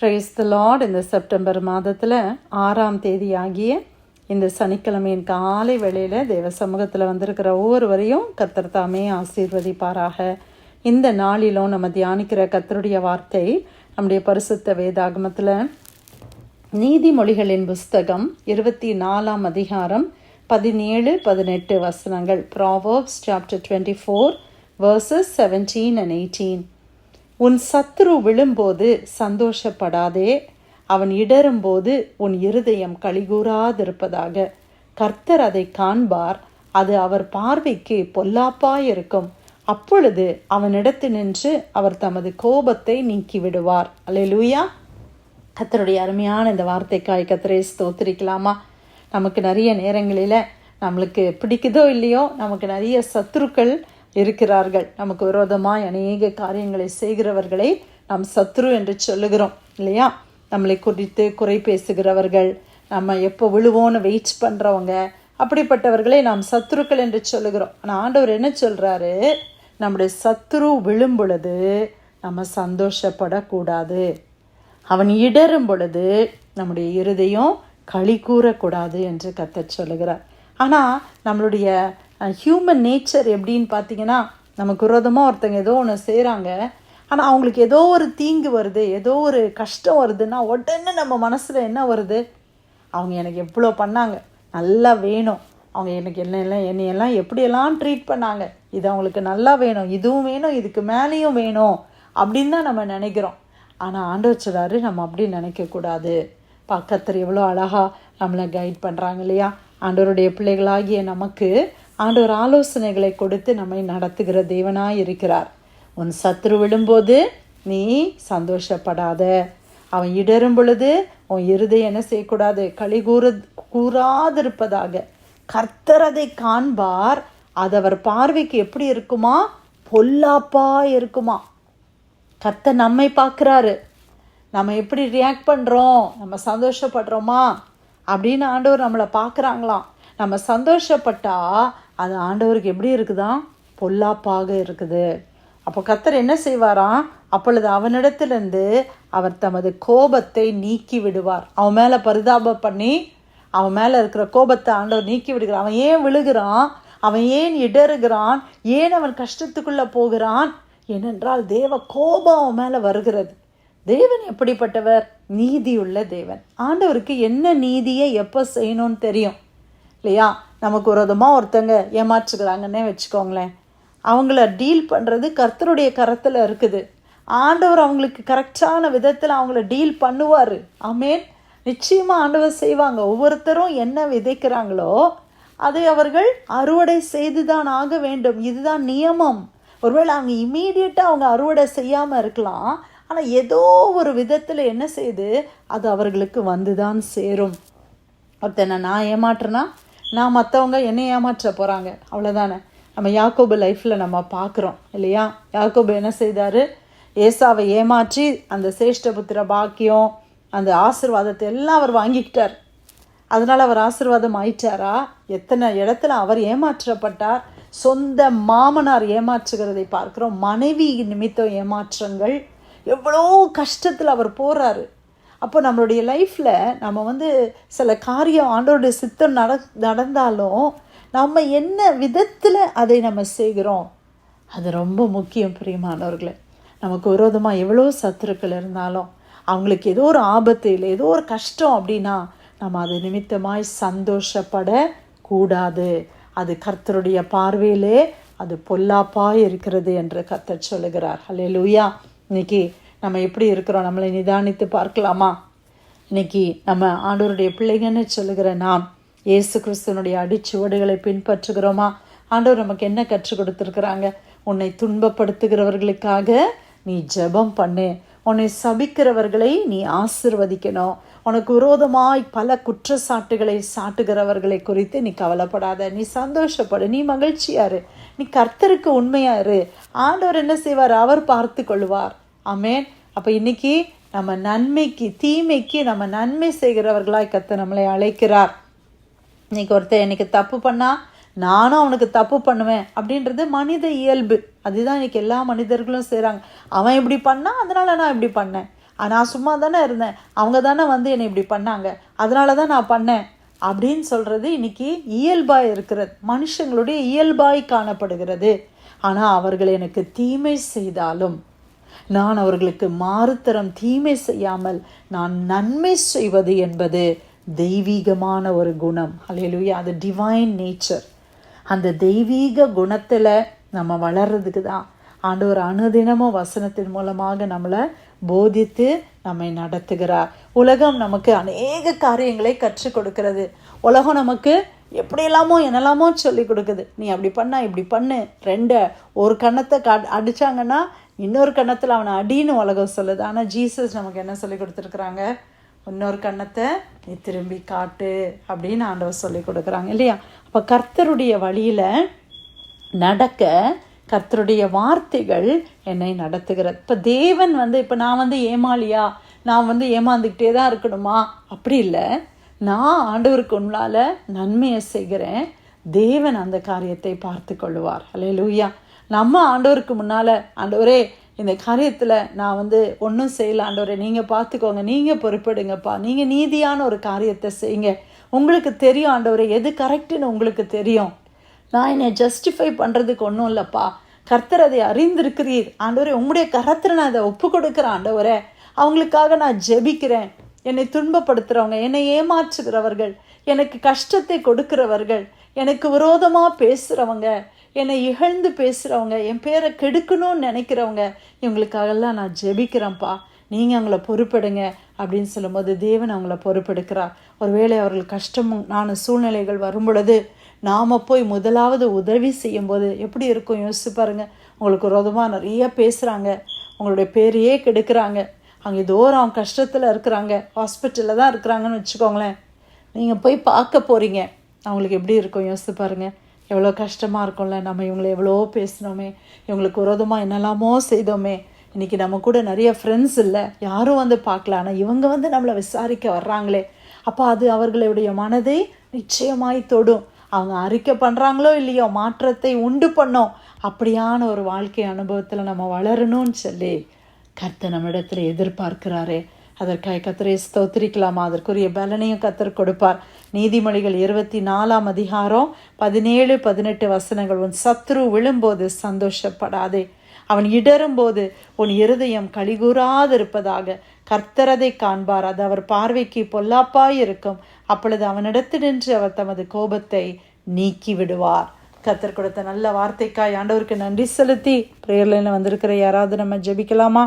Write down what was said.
Price the lord இந்த September மாதத்தில் ஆறாம் தேதி ஆகிய இந்த சனிக்கிழமையின் காலை வேளையில் தேவ சமூகத்தில் வந்திருக்கிற ஒவ்வொருவரையும் கத்தர் தாமே ஆசீர்வதிப்பாராக. இந்த நாளிலும் நம்ம தியானிக்கிற கத்தருடைய வார்த்தை நம்முடைய பரிசுத்த வேதாகமத்தில் நீதிமொழிகளின் புஸ்தகம் இருபத்தி நாலாம் அதிகாரம் பதினேழு பதினெட்டு வசனங்கள். Proverbs chapter twenty four verses seventeen and eighteen உன் சத்துரு விழும்போது சந்தோஷப்படாதே. அவன் இடரும்போது உன் இருதயம் கலிகூறாதிருப்பதாக கர்த்தர் அதை காண்பார். அது அவர் பார்வைக்கு பொல்லாப்பாயிருக்கும். அப்பொழுது அவனிடத்து நின்று அவர் தமது கோபத்தை நீக்கி விடுவார் கத்தருடைய அருமையான இந்த வார்த்தைக்காய் கத்தரை ஸ்தோத்திரிக்கலாமா? நமக்கு நிறைய நேரங்களில் நம்மளுக்கு பிடிக்குதோ இல்லையோ நமக்கு நிறைய சத்துருக்கள் இருக்கிறார்கள். நமக்கு விரோதமாய் அநேக காரியங்களை செய்கிறவர்களை நாம் சத்ரு என்று சொல்லுகிறோம் இல்லையா? நம்மளை குறித்து குறை பேசுகிறவர்கள் நம்ம எப்போ விழுவோன்னு வெயிட் பண்ணுறவங்க அப்படிப்பட்டவர்களை நாம் சத்துருக்கள் என்று சொல்லுகிறோம். ஆனால் ஆண்டவர் என்ன சொல்கிறாரு நம்முடைய சத்துரு விழும் பொழுது நம்ம சந்தோஷப்படக்கூடாது. அவன் இடரும் பொழுது நம்முடைய இருதயம் களி கூறக்கூடாது என்று கத்த சொல்லுகிறார். ஆனால் நம்மளுடைய ஹியூமன் நேச்சர் எப்படின்னு பார்த்தீங்கன்னா நமக்கு விரோதமாக ஒருத்தங்க ஏதோ ஒன்று செய்கிறாங்க ஆனால் அவங்களுக்கு ஏதோ ஒரு தீங்கு வருது ஏதோ ஒரு கஷ்டம் வருதுன்னா உடனே நம்ம மனசில் என்ன வருது? அவங்க எனக்கு எவ்வளோ பண்ணாங்க? நல்லா வேணும். அவங்க எனக்கு என்ன எல்லாம் என்னையெல்லாம் எப்படியெல்லாம் ட்ரீட் பண்ணாங்க? இது அவங்களுக்கு நல்லா வேணும் இதுவும் வேணும் இதுக்கு மேலேயும் வேணும் அப்படின்னு தான் நம்ம நினைக்கிறோம். ஆனால் ஆண்டவர் சொல்கிறாரு நம்ம அப்படி நினைக்கக்கூடாது பக்கத்தில் எவ்வளோ அழகாக நம்மளை கைட் பண்ணுறாங்க இல்லையா? ஆண்டவருடைய பிள்ளைகளாகிய நமக்கு ஆண்டவர் ஆலோசனைகளை கொடுத்து நம்மை நடத்துகிற தேவனாய் இருக்கிறார். உன் சத்துரு விழும்போது நீ சந்தோஷப்படாத. அவன் இடரும் பொழுது உன் இருதயம் என்ன செய்யக்கூடாது? களி கூற கூறாதிருப்பதாக. கர்த்தரதை காண்பார். அது அவர் பார்வைக்கு எப்படி இருக்குமா? பொல்லாப்பா இருக்குமா? கர்த்தர் நம்மை பார்க்குறாரு. நம்ம எப்படி ரியாக்ட் பண்ணுறோம் நம்ம சந்தோஷப்படுறோமா? அப்படின்னு ஆண்டவர் நம்மளை பார்க்குறாங்களாம். நம்ம சந்தோஷப்பட்டால் அது ஆண்டவருக்கு எப்படி இருக்குதான் பொல்லாப்பாக இருக்குது. அப்போ கத்தர் என்ன செய்வாராம்? அப்பொழுது அவனிடத்திலிருந்து அவர் தமது கோபத்தை நீக்கி விடுவார். அவன் மேலே பரிதாபம் பண்ணி அவன் மேலே இருக்கிற கோபத்தை ஆண்டவர் நீக்கி விடுகிறான் அவன் ஏன் விழுகிறான்? அவன் ஏன் இடறுகிறான்? ஏன் அவன் கஷ்டத்துக்குள்ளே போகிறான்? ஏனென்றால் தேவ கோபம் அவன் மேலே வருகிறது. தேவன் எப்படிப்பட்டவர்? நீதியுள்ள தேவன். ஆண்டவருக்கு என்ன நீதியை எப்போ செய்யணும்னு தெரியும்? இல்லையா? நமக்கு விரோதமாக ஒருத்தங்க ஏமாற்றுக்கிறாங்கன்னே வச்சுக்கோங்களேன். அவங்கள டீல் பண்ணுறது கர்த்தருடைய கரத்தில் இருக்குது. ஆண்டவர் அவங்களுக்கு கரெக்டான விதத்தில் அவங்கள டீல் பண்ணுவார். அமேன் நிச்சயமாக ஆண்டவர் செய்வாங்க. ஒவ்வொருத்தரும் என்ன விதைக்கிறாங்களோ அதை அவர்கள் அறுவடை செய்து தான் ஆக வேண்டும். இதுதான் நியமம். ஒருவேளை அவங்க இமீடியட்டாக அவங்க அறுவடை செய்யாமல் இருக்கலாம். ஆனால் ஏதோ ஒரு விதத்தில் என்ன செய்யுது அது அவர்களுக்கு வந்து தான் சேரும். ஒருத்தனை நான் ஏமாற்றுனா? நான் மற்றவங்க என்னை ஏமாற்ற போகிறாங்க அவ்வளோதானே நம்ம யாக்கோபு லைஃப்பில் நம்ம பார்க்குறோம் இல்லையா? யாக்கோபு என்ன செய்தார்? ஏசாவை ஏமாற்றி அந்த சேஷ்டபுத்திர பாக்கியம் அந்த ஆசிர்வாதத்தை எல்லாம் அவர் வாங்கிக்கிட்டார். அதனால் அவர் ஆசிர்வாதம் ஆயிட்டாரா? எத்தனை இடத்துல அவர் ஏமாற்றப்பட்டார்? சொந்த மாமனார் ஏமாற்றுகிறதை பார்க்குறோம். மனைவி நிமித்தம் ஏமாற்றங்கள். எவ்வளோ கஷ்டத்தில் அவர் போகிறாரு அப்போ நம்மளுடைய லைஃப்பில் நம்ம வந்து சில காரியம் ஆண்டோடைய சித்தம் நட நடந்தாலும் நம்ம என்ன விதத்தில் அதை நம்ம செய்கிறோம்? அது ரொம்ப முக்கியம் பிரியமானவர்களே. நமக்கு விரோதமாக எவ்வளோ சத்துருக்கள் இருந்தாலும் அவங்களுக்கு ஏதோ ஒரு ஆபத்து இல்லை ஏதோ ஒரு கஷ்டம் அப்படின்னா நம்ம அது நிமித்தமாய் சந்தோஷப்பட கூடாது அது கர்த்தருடைய பார்வையிலே அது பொல்லாப்பாக இருக்கிறது என்று கர்த்தர் சொல்லுகிறார். ஹலே லூயா இன்னைக்கு நம்ம எப்படி இருக்கிறோம்? நம்மளை நிதானித்து பார்க்கலாமா? இன்னைக்கு நம்ம ஆண்டவருடைய பிள்ளைங்கன்னு சொல்லுகிற நாம் இயேசு கிறிஸ்தனுடைய அடிச்சுவடுகளை பின்பற்றுகிறோமா? ஆண்டவர் நமக்கு என்ன கற்றுக் கொடுத்துருக்குறாங்க? உன்னை துன்பப்படுத்துகிறவர்களுக்காக நீ ஜெபம் பண்ணு. உன்னை சபிக்கிறவர்களை நீ ஆசிர்வதிக்கணும். உனக்கு விரோதமாய் பல குற்றச்சாட்டுகளை சாட்டுகிறவர்களை குறித்து நீ கவலைப்படாத. நீ சந்தோஷப்படு. நீ மகிழ்ச்சியாரு நீ கர்த்தருக்கு உண்மையாரு ஆண்டவர் என்ன செய்வார்? அவர் பார்த்து கொள்வார். ஆமேன். அப்போ இன்றைக்கி நம்ம நன்மைக்கு தீமைக்கு நம்ம நன்மை செய்கிறவர்களாய் கத்த நம்மளை அழைக்கிறார். இன்னைக்கு ஒருத்தர் எனக்கு தப்பு பண்ணால் நானும் அவனுக்கு தப்பு பண்ணுவேன் அப்படின்றது மனித இயல்பு. அதுதான் இன்னைக்கு எல்லா மனிதர்களும் செய்கிறாங்க அவன் இப்படி பண்ணா அதனால் நான் இப்படி பண்ணேன். நான் சும்மா தானே இருந்தேன். அவங்க தானே வந்து என்னை இப்படி பண்ணாங்க. அதனால தான் நான் பண்ணேன் அப்படின்னு சொல்கிறது இன்னைக்கு இயல்பாய் இருக்கிறது. மனுஷங்களுடைய இயல்பாய் காணப்படுகிறது. ஆனால் அவர்கள் எனக்கு தீமை செய்தாலும் நான் அவர்களுக்கு மாறுத்தரம் தீமை செய்யாமல் நான் நன்மை செய்வது என்பது தெய்வீகமான ஒரு குணம். அலையலுயா அது டிவைன் நேச்சர் அந்த தெய்வீக குணத்தில் நம்ம வளர்கிறதுக்கு தான். ஆண்டவர் அனுதினமும் வசனத்தின் மூலமாக நம்மளை போதித்து நம்மை நடத்துகிறார். உலகம் நமக்கு அநேக காரியங்களை கற்றுக் கொடுக்கிறது. உலகம் நமக்கு எப்படியெல்லாமோ என்னெல்லாமோ சொல்லி கொடுக்குது. நீ அப்படி பண்ணா இப்படி பண்ணு. ரெண்டு ஒரு கண்ணத்தை கா அடித்தாங்கன்னா இன்னொரு கன்னத்தில் அவனை அடின்னு உலகம் சொல்லுது. ஆனால் ஜீசஸ் நமக்கு என்ன சொல்லி கொடுத்துருக்குறாங்க? இன்னொரு கன்னத்தை நீ திரும்பி காட்டு அப்படின்னு ஆண்டவர் சொல்லி கொடுக்குறாங்க இல்லையா? அப்போ கர்த்தருடைய வழியில் நடக்க கர்த்தருடைய வார்த்தைகள் என்னை நடத்துகிறது. இப்போ தேவன் வந்து இப்போ நான் வந்து ஏமாளியா? நான் வந்து ஏமாந்துக்கிட்டே தான் இருக்கணுமா? அப்படி இல்லை. நான் ஆண்டவருக்கு உன்னால நன்மையை செய்கிறேன். தேவன் அந்த காரியத்தை பார்த்து கொள்ளுவார். லூயா நம்ம ஆண்டவருக்கு முன்னால் ஆண்டவரே இந்த காரியத்தில் நான் வந்து ஒன்றும் செய்யல ஆண்டவரே நீங்கள் பார்த்துக்கோங்க நீங்கள் பொறுப்பெடுங்கப்பா நீங்கள் நீதியான ஒரு காரியத்தை செய்யுங்க. உங்களுக்கு தெரியும் ஆண்டவரே எது கரெக்டுன்னு உங்களுக்கு தெரியும். நான் என்னை ஜஸ்டிஃபை பண்ணுறதுக்கு ஒன்றும் இல்லைப்பா. கர்த்தர் அதை அறிந்திருக்கிறீர். ஆண்டவரே உங்களுடைய கரத்தில் நான் அதை ஒப்பு கொடுக்குறேன் ஆண்டவரே. அவங்களுக்காக நான் ஜெபிக்கிறேன். என்னை துன்பப்படுத்துகிறவங்க என்னை ஏமாற்றுகிறவர்கள் எனக்கு கஷ்டத்தை கொடுக்கிறவர்கள் எனக்கு விரோதமாக பேசுகிறவங்க என்னை இகழ்ந்து பேசுகிறவங்க என் பேரை கெடுக்கணும்னு நினைக்கிறவங்க இவங்களுக்காகலாம் நான் ஜெபிக்கிறேன்ப்பா. நீங்கள் அவங்கள பொறுப்பெடுங்க அப்படின்னு சொல்லும்போது தேவன் அவங்கள பொறுப்பெடுக்கிறார். ஒருவேளை அவர்கள் கஷ்டமும் நானும் சூழ்நிலைகள் வரும் பொழுது நாம் போய் முதலாவது உதவி செய்யும்போது எப்படி இருக்கும்? யோசிச்சு பாருங்கள் உங்களுக்கு ரோதமாக நிறைய பேசுகிறாங்க உங்களுடைய பேரையே கெடுக்கிறாங்க. அங்கே தூரம் கஷ்டத்தில் இருக்கிறாங்க. ஹாஸ்பிட்டலில் தான் இருக்கிறாங்கன்னு வச்சுக்கோங்களேன். நீங்கள் போய் பார்க்க போகிறீங்க அவங்களுக்கு எப்படி இருக்கும்? யோசித்து பாருங்கள் எவ்வளோ கஷ்டமாக இருக்கும்ல நம்ம இவங்களை எவ்வளோ பேசினோமே இவங்களுக்கு விரோதமாக என்னெல்லாமோ செய்தோமே. இன்றைக்கி நம்ம கூட நிறைய ஃப்ரெண்ட்ஸ் இல்லை யாரும் வந்து பார்க்கல ஆனால் இவங்க வந்து நம்மளை விசாரிக்க வர்றாங்களே. அப்போ அது அவர்களுடைய மனதை நிச்சயமாய் தொடும். அவங்க அறிக்கை பண்ணுறாங்களோ இல்லையோ மாற்றத்தை உண்டு பண்ணோம். அப்படியான ஒரு வாழ்க்கை அனுபவத்தில் நம்ம வளரணும்னு சொல்லி கர்த்த நம்மிடத்தில் எதிர்பார்க்கிறாரே. அதற்காக கத்தரை ஸ்தோத்திரிக்கலாமா. அதற்குரிய பலனையும் கத்தர் கொடுப்பார். நீதிமொழிகள் இருபத்தி நாலாம் அதிகாரம் பதினேழு பதினெட்டு வசனங்கள் உன் சத்ரு விழும்போது சந்தோஷப்படாதே. அவன் இடரும்போது உன் இருதயம் கழிகூறாதிருப்பதாக. கர்த்தரதை காண்பார். அது அவர் பார்வைக்கு பொல்லாப்பாயிருக்கும். அப்பொழுது அவனிடத்து நின்று அவர் தமது கோபத்தை நீக்கி விடுவார் கத்தர் கொடுத்த நல்ல வார்த்தைக்காய் ஆண்டவருக்கு நன்றி செலுத்தி பிரேயர்லைனில் வந்திருக்கிற யாராவது நம்ம ஜெபிக்கலாமா?